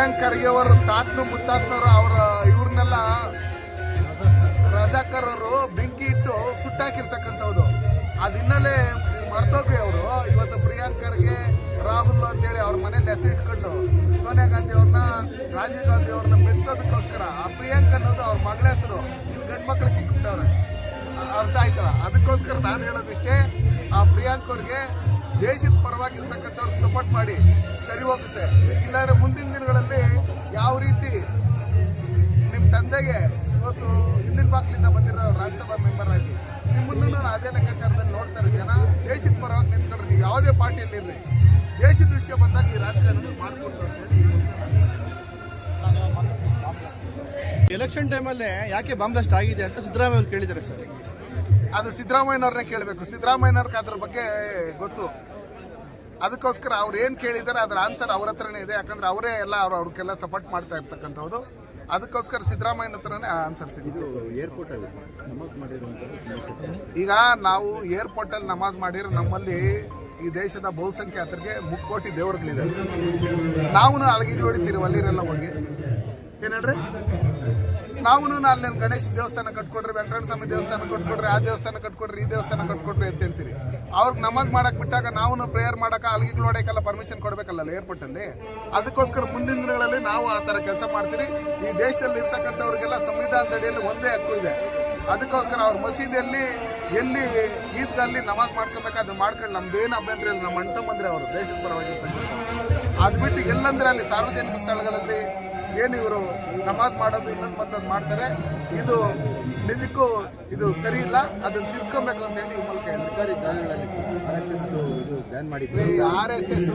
ಪ್ರಿಯಾಂಕ್ ಖರ್ಗೆ ಅವರು ತಾತ್ನು ಮುತ್ತಾತ್ನವರು ಅವರ ಇವ್ರನ್ನೆಲ್ಲ ರಜಾಕರ್ ಅವರು ಬೆಂಕಿ ಇಟ್ಟು ಸುಟ್ಟಾಕಿರ್ತಕ್ಕಂಥವ್ರು. ಅದ್ ಹಿನ್ನೆಲೆ ಮರ್ತೋಗ್ರಿ ಅವರು. ಇವತ್ತು ಪ್ರಿಯಾಂಕ್ ಖರ್ಗೆ, ರಾಹುಲ್ ಅಂತೇಳಿ ಅವ್ರ ಮನೇಲಿ ಹೆಸರು ಇಟ್ಕೊಂಡು ಸೋನಿಯಾ ಗಾಂಧಿ ಅವ್ರನ್ನ ರಾಜೀವ್ ಗಾಂಧಿ ಅವ್ರನ್ನ ಮೆಚ್ಚೋದಕ್ಕೋಸ್ಕರ ಆ ಪ್ರಿಯಾಂಕ್ ಅನ್ನೋದು ಅವ್ರ ಮಗಳ ಹೆಸರು. ಇಲ್ಲಿ ಗಂಡು ಮಕ್ಳು ಚಿಕ್ಕಿಬಿಟ್ಟವ್ರೆ ಅರ್ಥ ಆಯ್ತಲ್ಲ ಅದಕ್ಕೋಸ್ಕರ ನಾನು ಹೇಳೋದಿಷ್ಟೇ, ಆ ಪ್ರಿಯಾಂಕ್ ಅವ್ರಿಗೆ ದೇಶದ ಪರವಾಗಿರ್ತಕ್ಕಂಥವ್ರಿಗೆ ಸಪೋರ್ಟ್ ಮಾಡಿ ಸರಿ ಹೋಗುತ್ತೆ. ಇಲ್ಲಾದ್ರೆ ಮುಂದಿನ ತಂದೆಗೆ ಇವತ್ತು ಹಿಂದಿನ ಬಾಕ್ಲಿಂದ ಬಂದಿರೋ ರಾಜ್ಯಸಭಾ ಮೆಂಬರ್ ಆಗಿ ನಿಮ್ಮನ್ನು ನಾನು ಅದೇ ಲೆಕ್ಕಾಚಾರದಲ್ಲಿ ನೋಡ್ತಾರೆ ಜನ ದೇಶದ ಪರವಾಗಿ ನಿಂತ್ಕೊಂಡ್ರೆ ನೀವು ಯಾವುದೇ ಪಾರ್ಟಿಯಲ್ಲಿ ಇರಲಿ ದೇಶದ ವಿಷಯ ಬಂದಾಗ ಈ ರಾಜಕಾರಣ ಮಾಡಿಕೊಂಡು ಎಲೆಕ್ಷನ್ ಟೈಮಲ್ಲೇ ಯಾಕೆ ಬಾಂಬ್ ಬ್ಲಾಸ್ಟ್ ಆಗಿದೆ ಅಂತ ಸಿದ್ದರಾಮಯ್ಯ ಅವರು ಕೇಳಿದ್ದಾರೆ ಸರ್. ಅದು ಸಿದ್ದರಾಮಯ್ಯನವ್ರನ್ನೇ ಕೇಳಬೇಕು. ಸಿದ್ದರಾಮಯ್ಯನವ್ರಿಗೆ ಅದ್ರ ಬಗ್ಗೆ ಗೊತ್ತು. ಅದಕ್ಕೋಸ್ಕರ ಅವ್ರು ಏನು ಕೇಳಿದ್ದಾರೆ ಅದರ ಆನ್ಸರ್ ಅವ್ರ ಹತ್ರನೇ ಇದೆ. ಯಾಕಂದ್ರೆ ಅವರೇ ಎಲ್ಲ ಅವ್ರು ಅವ್ರಿಗೆಲ್ಲ ಸಪೋರ್ಟ್ ಮಾಡ್ತಾ ಇರ್ತಕ್ಕಂಥದ್ದು ಅದಕ್ಕೋಸ್ಕರ ಸಿದ್ದರಾಮಯ್ಯನ ಹತ್ರನೇ ಆನ್ಸರ್ ಸಿಗುತ್ತೆ ಏರ್ಪೋರ್ಟ್ ಅಲ್ಲಿ ನಮಾಜ್ ಮಾಡಿರುವಂತ ಈಗ ನಾವು ಏರ್ಪೋರ್ಟ್ ಅಲ್ಲಿ ನಮಾಜ್ ಮಾಡಿರೋ ನಮ್ಮಲ್ಲಿ ಈ ದೇಶದ ಬಹುಸಂಖ್ಯಾತರಿಗೆ ಮುಕ್ಕೋಟಿ ದೇವರುಗಳಿದೆ ನಾವು ಅಳಗಿ ಹೊಡಿತೀರಿ ಅಲ್ಲಿರೆಲ್ಲ ಹೋಗಿ. ಏನ್ ಹೇಳ್ರಿ? ನಾವು ಅಲ್ಲಿ ಗಣೇಶ ದೇವಸ್ಥಾನ ಕಟ್ಕೊಡ್ರಿ, ವೆಂಕಟರಮಣ ಸ್ವಾಮಿ ದೇವಸ್ಥಾನ ಕಟ್ಕೊಡ್ರಿ, ಆ ದೇವಸ್ಥಾನ ಕಟ್ಕೊಡ್ರಿ, ಈ ದೇವಸ್ಥಾನ ಕಟ್ಕೊಡ್ರಿ ಅಂತ ಹೇಳ್ತೀರಿ. ಅವ್ರಿಗೆ ನಮಾಜ್ ಮಾಡಕ್ ಬಿಟ್ಟಾಗ ನಾವು ಪ್ರೇಯರ್ ಮಾಡಕ ಅಲ್ಲಿಗೆ ನೋಡಕ್ಕೆಲ್ಲ ಪರ್ಮಿಷನ್ ಕೊಡ್ಬೇಕಲ್ಲ ಏರ್ಪೋರ್ಟ್ ಅಲ್ಲಿ? ಅದಕ್ಕೋಸ್ಕರ ಮುಂದಿನ ದಿನಗಳಲ್ಲಿ ನಾವು ಆ ತರ ಕೆಲಸ ಮಾಡ್ತೀರಿ. ಈ ದೇಶದಲ್ಲಿ ಇರ್ತಕ್ಕಂಥವ್ರಿಗೆಲ್ಲ ಸಂವಿಧಾನದ ಅಡಿಯಲ್ಲಿ ಒಂದೇ ಹಕ್ಕು ಇದೆ. ಅದಕ್ಕೋಸ್ಕರ ಅವ್ರ ಮಸೀದಿಯಲ್ಲಿ ಎಲ್ಲಿ ಈದ್ಗಲ್ಲಿ ನಮಾಜ್ ಮಾಡ್ಕೊಬೇಕಾದ್ರೆ ಮಾಡ್ಕೊಂಡು ನಮ್ದೇನು ಅಭ್ಯಂತರ ಇಲ್ಲ. ನಮ್ಮ ಅಣ್ಣ ಬಂದ್ರೆ ಅವರು ದೇಶದ ಪರವಾಗಿ ಅದು ಬಿಟ್ಟು ಎಲ್ಲಂದ್ರೆ ಅಲ್ಲಿ ಸಾರ್ವಜನಿಕ ಸ್ಥಳಗಳಲ್ಲಿ ಏನು ಇವರು ನಮಾಜ್ ಮಾಡೋದು ಇನ್ನೊಂದು ಮತ್ತೊಂದು ಮಾಡ್ತಾರೆ ಇದು ನಿಜಕ್ಕೂ ಇದು ಸರಿ ಇಲ್ಲ. ಅದನ್ನು ತಿಳ್ಕೊಬೇಕು ಅಂತ ಹೇಳಿ ಈ ಮೂಲಕ ಆರ್ ಎಸ್ ಎಸ್